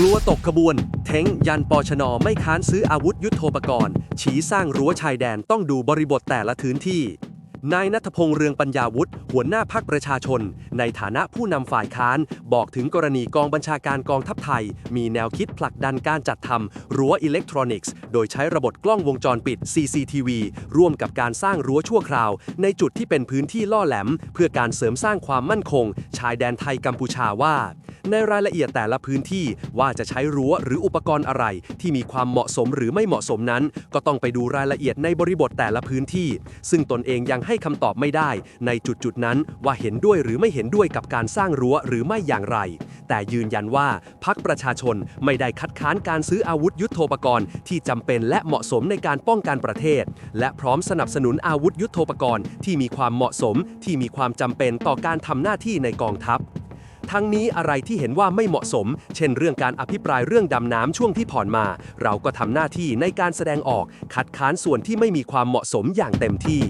กลัวตกขบวน เท้งยันปชนไม่ค้านซื้ออาวุธยุโทโธปกรณ์ ฉีสร้างรั้วชายแดนต้องดูบริบทแต่ละพื้นที่ นายนัทพงษ์เรืองปัญญาวุฒิหัวหน้าพักประชาชน ในฐานะผู้นำฝ่ายค้าน บอกถึงกรณีกองบัญชาการกองทัพไทย มีแนวคิดผลักดันการจัดทำรั้วอิเล็กทรอนิกส์ โดยใช้ระบบกล้องวงจรปิด CCTV ร่วมกับการสร้างรั้วชั่วคราว ในจุดที่เป็นพื้นที่ล่อแหลม เพื่อการเสริมสร้างความมั่นคง ชายแดนไทยกัมพูชาว่า ในรายละเอียดแต่ละพื้นที่ว่าจะใช้รั้วหรืออุปกรณ์อะไร ที่มีความเหมาะสมหรือไม่เหมาะสมนั้น ก็ต้องไปดูรายละเอียดในบริบทแต่ละพื้นที่ ซึ่งตนเองยังให้คำตอบไม่ได้ ในจุดจุดๆนั้นว่าเห็นด้วยหรือไม่เห็นด้วยกับการสร้างรั้วหรือไม่อย่างไร แต่ยืนยันว่าพักประชาชนไม่ได้คัดค้านการซื้ออาวุธยุโทโธปกรณ์ที่จำเป็นและเหมาะสมในการป้องกันประเทศ และพร้อมสนับสนุนอาวุธยุโทโธปกรณ์ที่มีความเหมาะสมที่มีความจำเป็นต่อการทำหน้าที่ในกองทัพ ทั้งนี้อะไรที่เห็นว่าไม่เหมาะสม เช่นเรื่องการอภิปรายเรื่องดำน้ำช่วงที่ผ่านมา เราก็ทำหน้าที่ในการแสดงออกคัดค้านส่วนที่ไม่มีความเหมาะสมอย่างเต็มที่